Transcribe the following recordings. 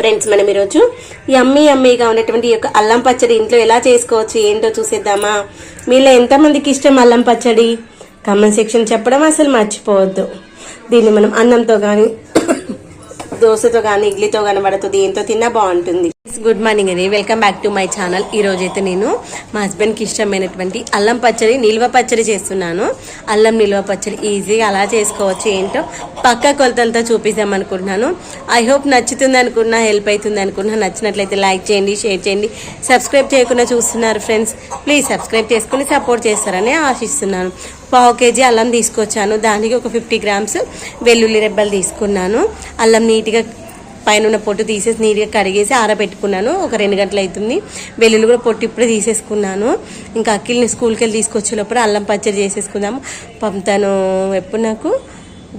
Friends మనం ఈరోజు యమ్మీ యమ్మీగా ఉన్నటువంటి యొక్క అల్లం పచ్చడి ఇంట్లో ఎలా చేసుకోవచ్చు ఏంటో చూసేద్దామా? మీలో ఎంతమందికి ఇష్టం అల్లం పచ్చడి? కామెంట్ సెక్షన్ చెప్పడం అసలు మర్చిపోవద్దు. దీన్ని మనం అన్నంతో కానీ దోశతో కానీ ఇడ్లీతో కానీ పడుతూ దేంతో తిన్నా బాగుంటుంది. గుడ్ మార్నింగ్ అండి welcome back to my channel ఈ రోజు అయితే నేను మా హస్బెండ్కి ఇష్టమైనటువంటి అల్లం పచ్చడి నిల్వ పచ్చడి చేస్తున్నాను. అల్లం నిల్వ పచ్చడి ఈజీగా అలా చేసుకోవచ్చు. ఏంటో పక్క కొలతలతో చూపిద్దాం అనుకుంటున్నాను. ఐ హోప్ నచ్చుతుంది అనుకున్నా హెల్ప్ అవుతుంది అనుకున్నా నచ్చినట్లయితే లైక్ చేయండి షేర్ చేయండి. సబ్స్క్రైబ్ చేయకుండా చూస్తున్నారు ఫ్రెండ్స్ ప్లీజ్ సబ్స్క్రైబ్ చేసుకుని సపోర్ట్ చేస్తారని ఆశిస్తున్నాను. పావు కేజీ అల్లం తీసుకొచ్చాను. దానికి ఒక ఫిఫ్టీ గ్రామ్స్ వెల్లుల్లి రెబ్బలు తీసుకున్నాను. అల్లం నీట్గా పైన ఉన్న పొట్టు తీసేసి నీట్గా కడిగేసి ఆరబెట్టుకున్నాను. ఒక రెండు గంటలు అవుతుంది వెల్లుల్లి కూడా పొట్టు ఇప్పుడే తీసేసుకున్నాను. ఇంకా అక్కిల్ని స్కూల్కి వెళ్ళి తీసుకొచ్చేటప్పుడు అల్లం పచ్చడి చేసేసుకుందాము. పంపుతాను ఎప్పుడు నాకు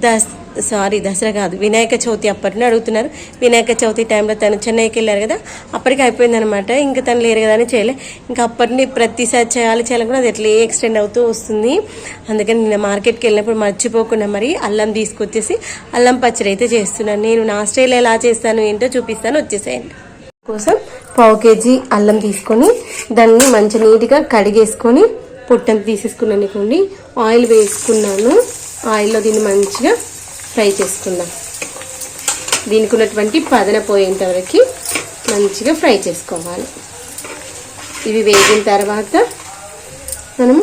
దస్ సారీ దసరా కాదు వినాయక చవితి అప్పటిని అడుగుతున్నారు. వినాయక చవితి టైంలో తను చెన్నైకి వెళ్ళారు కదా అప్పటికి అయిపోయిందనమాట ఇంకా తను లేరు కదా అని చేయలే. ఇంకా అప్పటిని ప్రతిసారి చేయాలి చేయాలనుకున్నా అది ఎట్లా ఎక్స్టెండ్ అవుతూ వస్తుంది. అందుకని నేను మార్కెట్కి వెళ్ళినప్పుడు మర్చిపోకుండా మరి అల్లం తీసుకొచ్చేసి అల్లం పచ్చడి అయితే చేస్తున్నాను. నేను నా స్టైల్ ఎలా చేస్తాను ఏంటో చూపిస్తాను వచ్చేసేయండి. కోసం పావు కేజీ అల్లం తీసుకొని దాన్ని మంచి నీట్గా కడిగేసుకొని పొట్టంత తీసేసుకున్నాను అనుకోండి ఆయిల్ వేసుకున్నాను. ఆయిల్లో దీన్ని మంచిగా ఫ్రై చేసుకుందాం. దీనికి ఉన్నటువంటి పదన పోయేంత వరకు మంచిగా ఫ్రై చేసుకోవాలి. ఇవి వేగిన తర్వాత మనం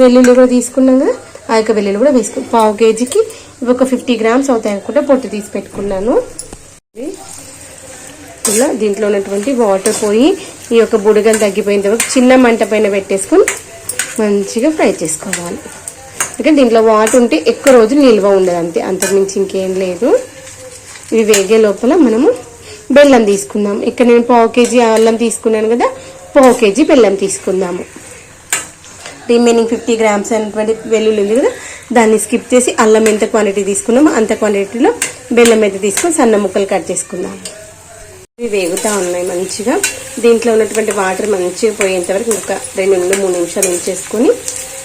వెల్లుల్లి కూడా తీసుకున్నాం కదా ఆ యొక్క వెల్లుల్లి కూడా వేసుకు పావు కేజీకి ఇవి ఒక ఫిఫ్టీ గ్రామ్స్ అవుతాయి అనుకుంటే పొట్టు తీసి పెట్టుకున్నాను. ఇలా దీంట్లో ఉన్నటువంటి వాటర్ పోయి ఈ యొక్క బుడగలు తగ్గిపోయిన తర్వాత చిన్న మంట పైన పెట్టేసుకొని మంచిగా ఫ్రై చేసుకోవాలి. ఎందుకంటే దీంట్లో వాటర్ ఉంటే ఎక్కువ రోజులు నిల్వ ఉండదు అంతే. అంతకుమించి ఇంకేం లేదు. ఇవి వేగే లోపల మనము బెల్లం తీసుకుందాం. ఇక్కడ నేను పావు కేజీ అల్లం తీసుకున్నాను కదా పావు కేజీ బెల్లం తీసుకుందాము. రిమైనింగ్ ఫిఫ్టీ గ్రామ్స్ అనేటువంటి వెల్లుల్లి ఉంది కదా దాన్ని స్కిప్ చేసి అల్లం ఎంత క్వాంటిటీ తీసుకున్నామో అంత క్వాంటిటీలో బెల్లం అయితే తీసుకొని సన్న ముక్కలు కట్ చేసుకుందాం. ఇవి వేగుతూ ఉన్నాయి మంచిగా. దీంట్లో ఉన్నటువంటి వాటర్ మంచిగా పోయేంతవరకు ఒక రెండు నుండి మూడు నిమిషాలు ఉంచేసుకొని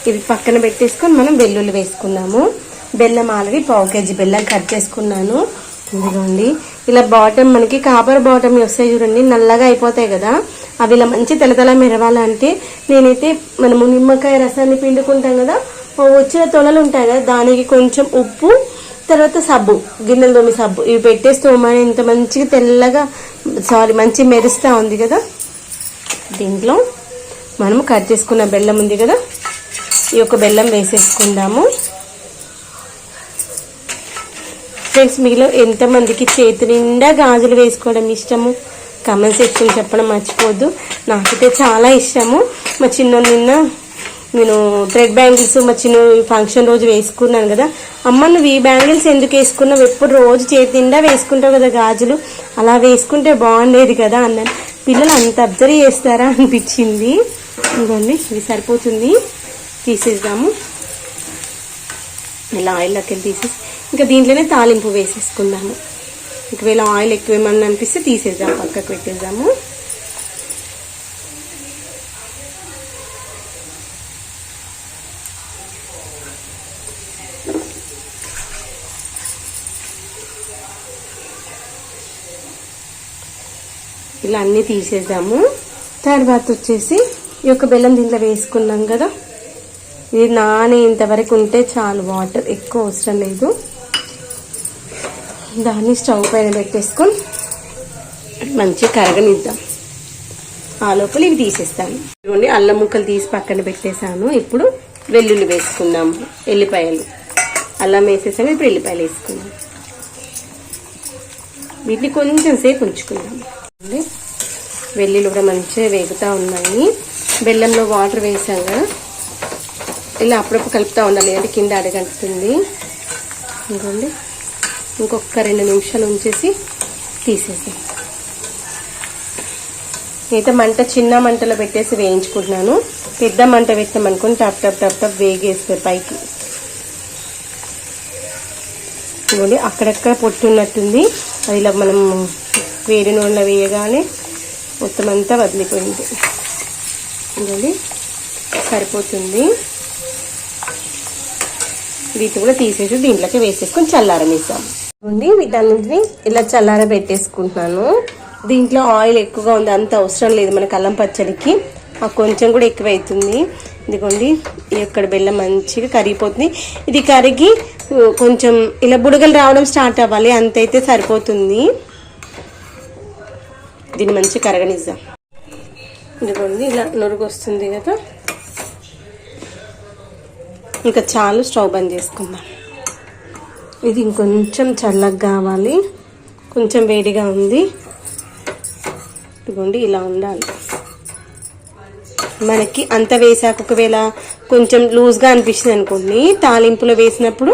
ఇవి పక్కన పెట్టేసుకొని మనం వెల్లుల్లి వేసుకున్నాము బెల్లం ఆల్రెడీ పావు కేజీ బెల్లం కట్ చేసుకున్నాను. ఇదిగోండి. ఇలా బాటమ్ మనకి కాపర్ బాటమ్ వస్తాయి చూడండి నల్లగా అయిపోతాయి కదా. అవి ఇలా మంచి తెల్లతెల్ల మెరవాలంటే నేనైతే మనము నిమ్మకాయ రసాన్ని పిండుకుంటాం కదా వచ్చిన తొలలు ఉంటాయి కదా దానికి కొంచెం ఉప్పు తర్వాత సబ్బు గిన్నెలు తోమి సబ్బు. ఇవి పెట్టేసి తోమని ఇంత మంచిగా తెల్లగా సారీ మంచి మెరుస్తూ ఉంది కదా. దీంట్లో మనం కట్ చేసుకున్న బెల్లం ఉంది కదా ఈ యొక్క బెల్లం వేసేసుకుందాము. ఫ్రెండ్స్ మీలో ఎంతమందికి చేతి నిండా గాజులు వేసుకోవడం ఇష్టము? కమెంట్ సెక్షన్ చెప్పడం మర్చిపోవద్దు నాకైతే చాలా ఇష్టము. మా చిన్న నిన్న నేను థ్రెడ్ బ్యాంగిల్స్ మా చిన్న ఫంక్షన్ రోజు వేసుకున్నాను కదా. అమ్మ నువ్వు ఈ బ్యాంగిల్స్ ఎందుకు వేసుకున్నావు? ఎప్పుడు రోజు చేతి నిండా వేసుకుంటావు కదా గాజులు? అలా వేసుకుంటే బాగుండేది కదా అన్నాను. పిల్లలు అంత అబ్జర్వ్ చేస్తారా అనిపించింది. ఇంకోండి ఇది సరిపోతుంది. తీసేద్దాము. ఇలా ఆయిల్లోకి వెళ్ళి తీసేసి ఇంకా దీంట్లోనే తాలింపు వేసేసుకుందాము. ఒకవేళ ఆయిల్ ఎక్కువ ఏమన్నా అనిపిస్తే తీసేద్దాం పక్కకు పెట్టేద్దాము. ఇలా అన్నీ తీసేద్దాము. తర్వాత వచ్చేసి ఈ యొక్క బెల్లం దీంట్లో వేసుకున్నాం కదా. ఇది నానేంత వరకు ఉంటే చాలు వాటర్ ఎక్కువ అవసరం లేదు. దాన్ని స్టవ్ పైన పెట్టేసుకొని మంచిగా కరగనిద్దాం. ఆ లోపల ఇవి తీసేస్తాను. ఇదిగోండి అల్లం ముక్కలు తీసి పక్కన పెట్టేశాను. ఇప్పుడు వెల్లుల్లి వేసుకుందాము ఎల్లిపాయలు. అల్లం వేసేసాము ఇప్పుడు ఎల్లిపాయలు వేసుకుందాం. వీటిని కొంచెం సేపు ఉంచుకుందాం. వెల్లుల్లి కూడా మంచిగా వేగుతూ ఉన్నాయి. బెల్లంలో వాటర్ వేసాం కదా. ఇలా అప్పుడప్పుడు కలుపుతూ ఉండాలి. అంటే కింద అడగంటుంది. ఇంకోండి ఇంకొక రెండు నిమిషాలు ఉంచేసి తీసేసి. అయితే మంట చిన్న మంటలో పెట్టేసి వేయించుకుంటున్నాను. పెద్ద మంట పెట్టాం అనుకుని టప్ టప్ టప్ టప్ వేగేస్తారు పైకి. ఇవ్వండి అక్కడక్కడ పొట్టు ఉన్నట్టుంది అది ఇలా మనం వేడి నూనెలో వేయగానే మొత్తం అంతా వదిలిపోయింది. ఇవ్వండి సరిపోతుంది. వీటిని కూడా తీసేసి దీంట్లోకి వేసేసుకొని చల్లారనిస్తాం. ఉంది వీటన్నింటిని ఇలా చల్లార పెట్టేసుకుంటున్నాను. దీంట్లో ఆయిల్ ఎక్కువగా ఉంది అంత అవసరం లేదు మనకు అల్లం పచ్చడికి. ఆ కొంచెం కూడా ఎక్కువ అవుతుంది ఇదిగోండి ఇక్కడ బెల్లం మంచిగా కరిగిపోతుంది. ఇది కరిగి కొంచెం ఇలా బుడగలు రావడం స్టార్ట్ అవ్వాలి అంతైతే సరిపోతుంది. దీన్ని మంచిగా కరగనిద్దాం. ఇదిగోండి ఇలా నురుగు వస్తుంది కదా. ఇంకా చాలు స్టవ్ బంద్ చేసుకుందాం. ఇది ఇంకొంచెం చల్లగా కావాలి. కొంచెం వేడిగా ఉంది. ఇదిగోండి ఇలా ఉండాలి. మనకి అంత వేసాక ఒకవేళ కొంచెం లూజ్గా అనిపిస్తుంది అనుకోండి తాలింపులో వేసినప్పుడు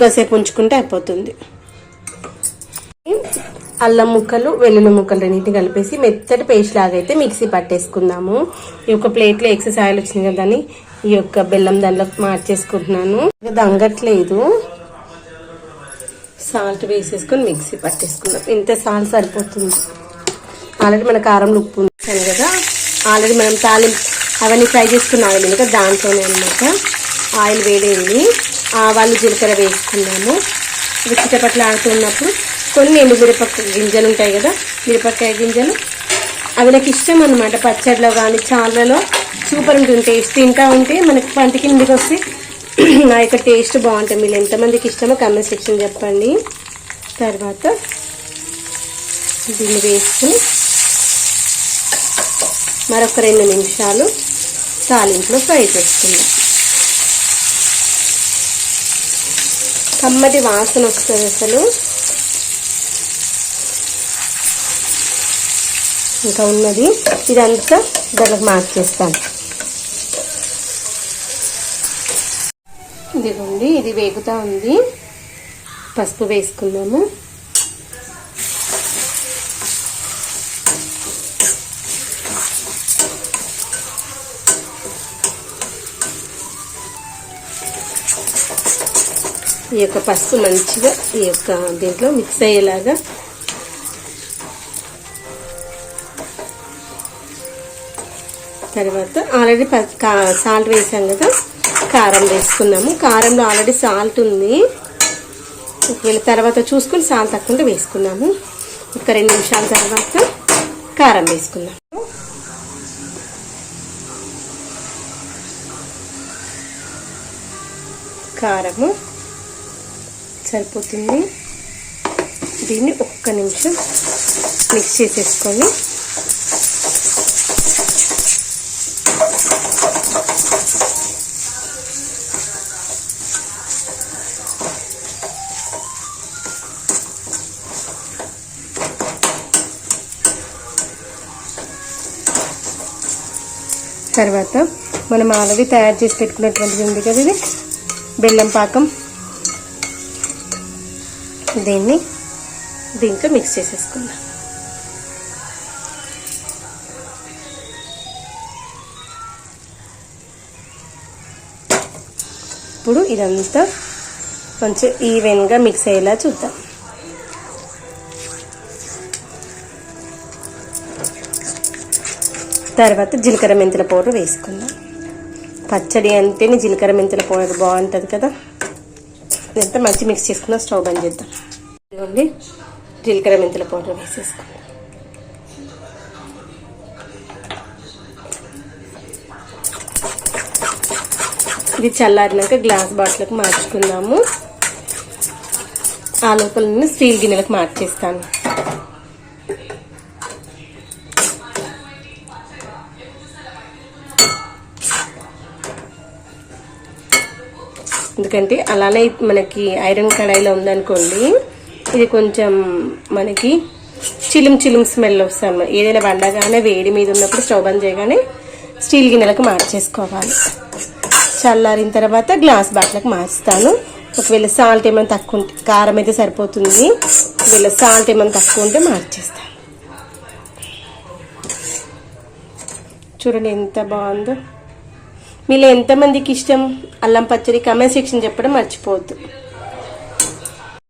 కాసేపు ఉంచుకుంటే అయిపోతుంది. అల్లం ముక్కలు వెల్లుల్లి ముక్కలు రెండింటిని కలిపేసి మెత్తటి పేస్ట్ లాగా అయితే మిక్సీ పట్టేసుకుందాము. ఈ ఒక ప్లేట్లో ఎక్సర్సైజ్ ఆయిల్ వచ్చింది కదా అని ఈ యొక్క బెల్లం దాంట్లో మార్చేసుకుంటున్నాను. దంగట్లేదు. సాల్ట్ వేసేసుకొని మిక్సీ పట్టేసుకున్నాం ఇంత సాల్ట్ సరిపోతుంది. ఆల్రెడీ మన కారంలో ఉప్పు ఉంటాను కదా. ఆల్రెడీ మనం తాలింపు అవన్నీ ఫ్రై చేసుకున్న ఆయిల్ ఉంది దాంట్లోనే అనమాట ఆయిల్ వేడైంది. ఆవాలు జీలకర్ర వేసుకున్నాము. ఇవి చిటపట్లు ఆడుతున్నప్పుడు కొన్ని ఎండు మిరపక్క గింజలు ఉంటాయి కదా మిరపకాయ గింజలు అవి నాకు ఇష్టం అనమాట పచ్చడిలో కానీ చాలలో సూపర్ ఉంటుంది టేస్ట్ తింటా ఉంటే మనకి పంటికి నిండికి వస్తే నా యొక్క టేస్ట్ బాగుంటుంది. మీరు ఎంతమందికి ఇష్టమో కమెంట్ సెక్షన్ చెప్పండి. తర్వాత దీన్ని వేసుకుని మరొక రెండు నిమిషాలు తాలింపులో ఫ్రై చేసుకుందాం. కమ్మటి వాసన వస్తుంది అసలు. ఇంకా ఉన్నది. ఇదంతా దానికి మార్చేస్తాను ఇదిగోండి ఇది వేగుతా ఉంది. పసుపు వేసుకున్నాము ఈ యొక్క పసుపు మంచిగా ఈ యొక్క దీంట్లో మిక్స్ అయ్యేలాగా తర్వాత ఆల్రెడీ సాల్ట్ వేసాం కదా కారం వేసుకున్నాము. కారంలో ఆల్రెడీ సాల్ట్ ఉంది. ఒకవేళ తర్వాత చూసుకొని సాల్ట్ తక్కువ వేసుకున్నాము. ఒక రెండు నిమిషాల తర్వాత కారం వేసుకున్నాము. కారము సరిపోతుంది. దీన్ని ఒక్క నిమిషం మిక్స్ చేసేసుకొని తర్వాత మనం ఆల్రెడీ తయారు చేసి పెట్టుకున్నటువంటిది ఉంది కదా ఇది? బెల్లం పాకం. దీన్ని దీంట్లో మిక్స్ చేసేసుకుందాం. ఇప్పుడు ఇదంతా కొంచెం ఈవెన్గా మిక్స్ అయ్యేలా చూద్దాం. తర్వాత జీలకర్ర మెంతుల పౌడర్ వేసుకుందాం. పచ్చడి అంటేనే జీలకర్ర మెంతుల పౌడర్ బాగుంటుంది కదా? ఇదంతా మంచి మిక్స్ చేసుకుందాం స్టవ్ బంద్ చేద్దాం. ఇదిగోండి జీలకర్ర మెంతుల పౌడర్ వేసేసుకుందాం. ఇది చల్లారినాక గ్లాస్ బాటిల్కి మార్చుకుందాము. ఆ లోపల స్టీల్ గిన్నెలకు మార్చేస్తాను. ఎందుకంటే అలానే మనకి ఐరన్ కడాయిలో ఉందనుకోండి ఇది కొంచెం మనకి చిలుం చిలుం స్మెల్ వస్తాను ఏదైనా వండగానే వేడి మీద ఉన్నప్పుడు స్టవ్ బంద్ చేయగానే స్టీల్ గిన్నెలకు మార్చేసుకోవాలి. చల్లారిన తర్వాత గ్లాస్ బాటిల్కి మార్చుతాను. ఒకవేళ సాల్ట్ ఏమైనా తక్కువ ఉంటే కారం అయితే సరిపోతుంది. ఒకవేళ సాల్ట్ ఏమైనా తక్కువ ఉంటే మార్చేస్తాను. చూడండి ఎంత బాగుందో. మీలో ఎంతమందికి ఇష్టం? అల్లం పచ్చడి కమెంట్ సెక్షన్ చెప్పడం మర్చిపోవద్దు.